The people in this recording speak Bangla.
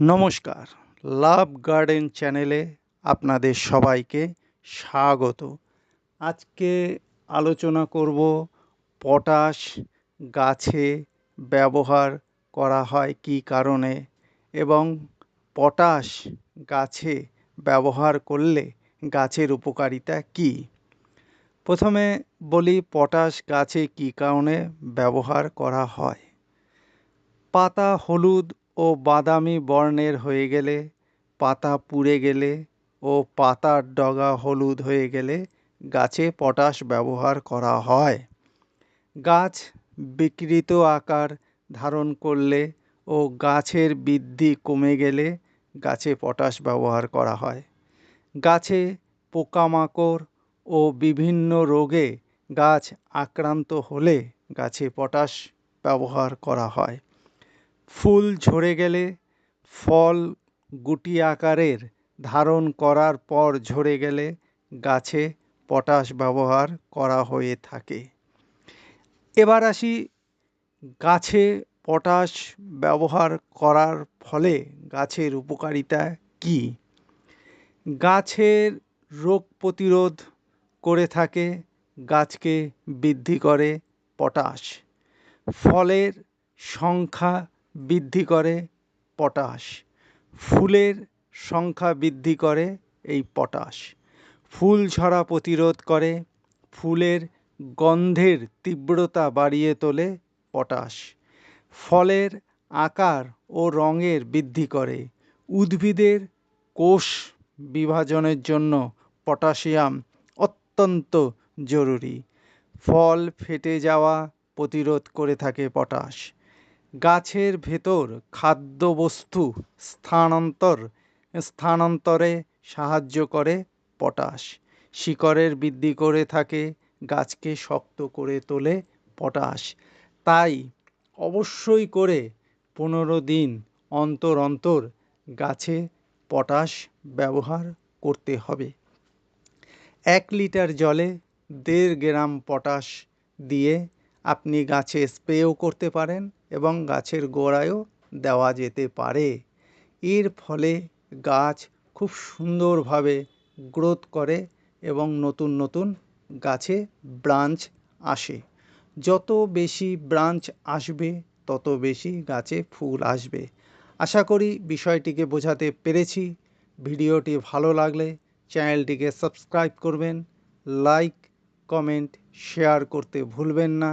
নমস্কার। লাভ গার্ডেন চ্যানেলে আপনাদের সবাইকে স্বাগত। আজকে আলোচনা করব পটাশ গাছে ব্যবহার করা হয় কী কারণে এবং পটাশ গাছে ব্যবহার করলে গাছের উপকারিতা কী? প্রথমে বলি পটাশ গাছে কী কারণে ব্যবহার করা হয়। পাতা হলুদ ও বাদামি বর্ণের হয়ে গেলে, পাতা পুড়ে গেলে ও পাতার ডগা হলুদ হয়ে গেলে গাছে পটাশ ব্যবহার করা হয়। গাছ বিকৃত আকার ধারণ করলে ও গাছের বৃদ্ধি কমে গেলে গাছে পটাশ ব্যবহার করা হয়। গাছে পোকামাকড় ও বিভিন্ন রোগে গাছ আক্রান্ত হলে গাছে পটাশ ব্যবহার করা হয়। ফুল ঝরে গেলে ফল গুটি আকারের ধারণ করার পর ঝরে গেলে গাছে পটাশ ব্যবহার করা হয়ে থাকে। এবার আসি গাছে পটাশ ব্যবহার করার ফলে গাছের উপকারিতা কী? গাছের রোগ প্রতিরোধ করে থাকে, গাছকে বৃদ্ধি করে পটাশ। ফলের সংখ্যা বৃদ্ধি করে পটাশ। ফুলের সংখ্যা বৃদ্ধি করে এই পটাশ। ফুল ঝরা প্রতিরোধ করে, ফুলের গন্ধের তীব্রতা বাড়িয়ে তোলে পটাশ। ফলের আকার ও রঙের বৃদ্ধি করে। উদ্ভিদের কোষ বিভাজনের জন্য পটাশিয়াম অত্যন্ত জরুরি। ফল ফেটে যাওয়া প্রতিরোধ করে থাকে পটাশ। গাছের ভেতর খাদ্যবস্তু স্থানান্তর, স্থানান্তরে সাহায্য করে পটাশ। শিকড়ের বৃদ্ধি করে থাকে, গাছকে শক্ত করে তোলে পটাশ। তাই অবশ্যই করে পনেরো দিন অন্তর অন্তর গাছে পটাশ ব্যবহার করতে হবে। এক লিটার জলে দেড় গ্রাম পটাশ দিয়ে আপনি গাছে স্প্রেও করতে পারেন এবং গাছের গোড়ায়ও দেওয়া যেতে পারে। এর ফলে গাছ খুব সুন্দরভাবে গ্রোথ করে এবং নতুন নতুন গাছে ব্রাঞ্চ আসে। যত বেশি ব্রাঞ্চ আসবে, তত বেশি গাছে ফুল আসবে। আশা করি বিষয়টিকে বোঝাতে পেরেছি। ভিডিওটি ভালো লাগলে চ্যানেলটিকে সাবস্ক্রাইব করবেন, লাইক, কমেন্ট, শেয়ার করতে ভুলবেন না।